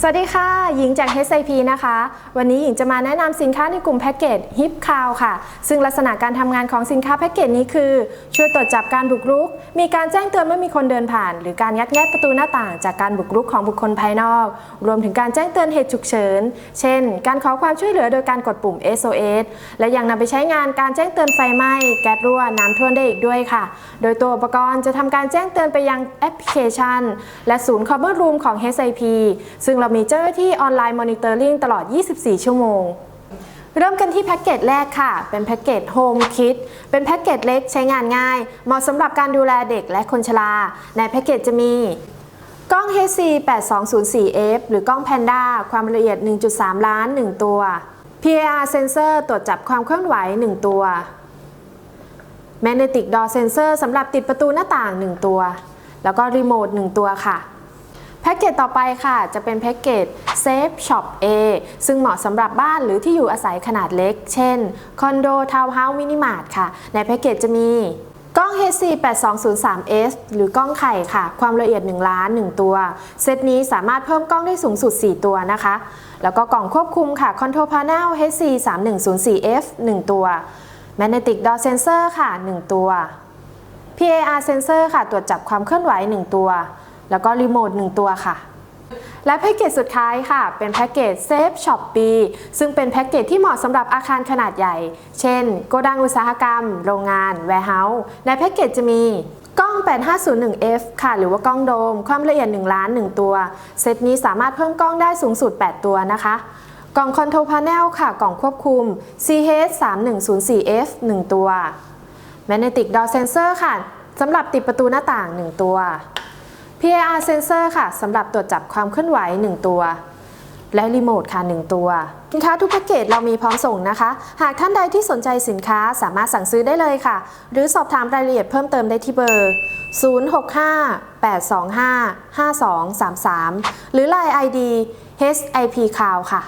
สวัสดีค่ะ หญิงจาก SIP นะคะ วันนี้หญิงจะมาแนะนำสินค้าในกลุ่มแพ็กเกจ HIP c o w ค่ะ ซึ่งลักษณะการทำงานของสินค้าแพ็กเกจนี้คือ ช่วยตรวจจับการบุกรุก มีการแจ้งเตือนเมื่อมีคนเดินผ่าน หรือการงัดแงะประตูหน้าต่างจากการบุกรุกของบุคคลภายนอก รวมถึงการแจ้งเตือนเหตุฉุกเฉิน เช่น การขอความช่วยเหลือโดยการกดปุ่ม SOS และยังนำไปใช้งานการแจ้งเตือนไฟไหม้ แก๊สรั่ว น้ำท่วมได้อีกด้วยค่ะ โดยตัวอุปกรณ์จะทำการแจ้งเตือนไปยังแอปพลิเคชัน และศูนย์ Cover Room ของ SIP ซึ่งเรามีเจ้าหน้าที่ออนไลน์มอนิเตอร์ลิงตลอด 24 ชั่วโมง เริ่มกันที่แพ็กเกจแรกค่ะ เป็นแพ็กเกจ Home Kit เป็นแพ็กเกจเล็กใช้งานง่าย เหมาะสำหรับการดูแลเด็กและคนชรา ในแพ็กเกจจะมีกล้อง HC 8204F หรือกล้อง Panda ความละเอียด 1.3 ล้าน 1 ตัว PAR Sensor ตรวจจับความเคลื่อนไหว 1 ตัว Magnetic Door Sensor สำหรับติดประตูหน้าต่าง 1 ตัว แล้วก็รีโมท 1 ตัวค่ะ พ็กเกจต่อไปค่ะ จะเป็นแพ็กเกจ Safe Shop A ซึ่งเหมาะสำหรับบ้านหรือที่อยู่อาศัยขนาดเล็ก เช่น คอนโดทาวน์เฮาส์มินิมาร์ทค่ะ ในแพ็กเกจจะมีกล้อง HC 8203S หรือกล้องไข่ค่ะ ความละเอียด 1 ล้าน 1 ตัว เซตนี้สามารถเพิ่มกล้องได้สูงสุด 4 ตัวนะคะ แล้วก็กล่องควบคุมค่ะ Control Panel HC 3104F 1 ตัว Magnetic Door Sensor ค่ะ 1 ตัว PAR Sensor ค่ะ ตรวจจับความเคลื่อนไหว 1 ตัว แล้วก็รีโมท1ตัวค่ะ และแพ็กเกจสุดท้ายค่ะ เป็นแพ็กเกจ Safe Shop B ซึ่งเป็นแพ็กเกจที่เหมาะสำหรับอาคารขนาดใหญ่ เช่น โกดังอุตสาหกรรม โรงงาน warehouse ในแพ็กเกจจะมีกล้อง 8501F ค่ะ หรือว่ากล้องโดม ความละเอียด 1 ล้าน 1 ตัว เซตนี้สามารถเพิ่มกล้องได้สูงสุด 8 ตัวนะคะ กล่อง Control Panel ค่ะ กล่องควบคุม CH 3104F 1 ตัว Magnetic Door Sensor ค่ะ สำหรับติดประตูหน้าต่าง 1 ตัว PAR Sensor ค่ะสำหรับตรวจจับความเคลื่อนไหว 1 ตัว และรีโมทค่ะ 1 ตัว สินค้าทุกแพ็กเกจเรามีพร้อมส่งนะคะ หากท่านใดที่สนใจสินค้าสามารถสั่งซื้อได้เลยค่ะ หรือสอบถามรายละเอียดเพิ่มเติมได้ที่เบอร์ 065 825 5233 หรือ Line ID HIP Cloud ค่ะ